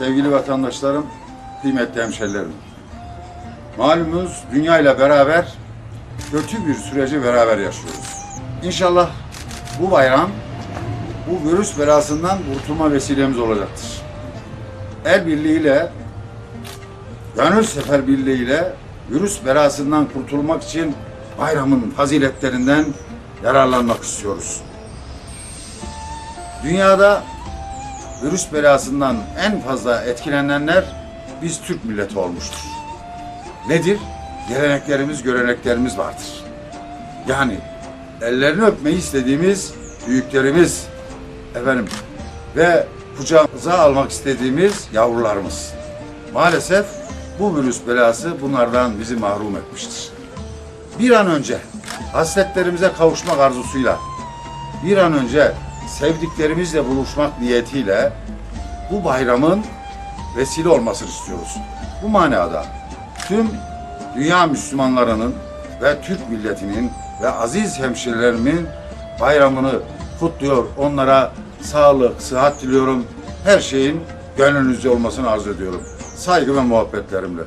sevgili vatandaşlarım, kıymetli hemşerilerim. Malumunuz dünya ile beraber kötü bir süreci beraber yaşıyoruz. İnşallah bu bayram bu virüs belasından kurtulma vesilemiz olacaktır. El birliğiyle, gönül seferberliğiyle virüs belasından kurtulmak için bayramın faziletlerinden yararlanmak istiyoruz. Dünyada virüs belasından en fazla etkilenenler biz Türk milleti olmuştur. Nedir? Geleneklerimiz, göreneklerimiz vardır. Yani ellerini öpmeyi istediğimiz büyüklerimiz efendim ve kucağımıza almak istediğimiz yavrularımız. Maalesef bu virüs belası bunlardan bizi mahrum etmiştir. Bir an önce hasletlerimize kavuşmak arzusuyla bir an önce sevdiklerimizle buluşmak niyetiyle bu bayramın vesile olmasını istiyoruz. Bu manada tüm dünya Müslümanlarının ve Türk milletinin ve aziz hemşerilerimin bayramını kutluyor. Onlara sağlık, sıhhat diliyorum. Her şeyin gönlünüzce olmasını arzu ediyorum. Saygı ve muhabbetlerimle.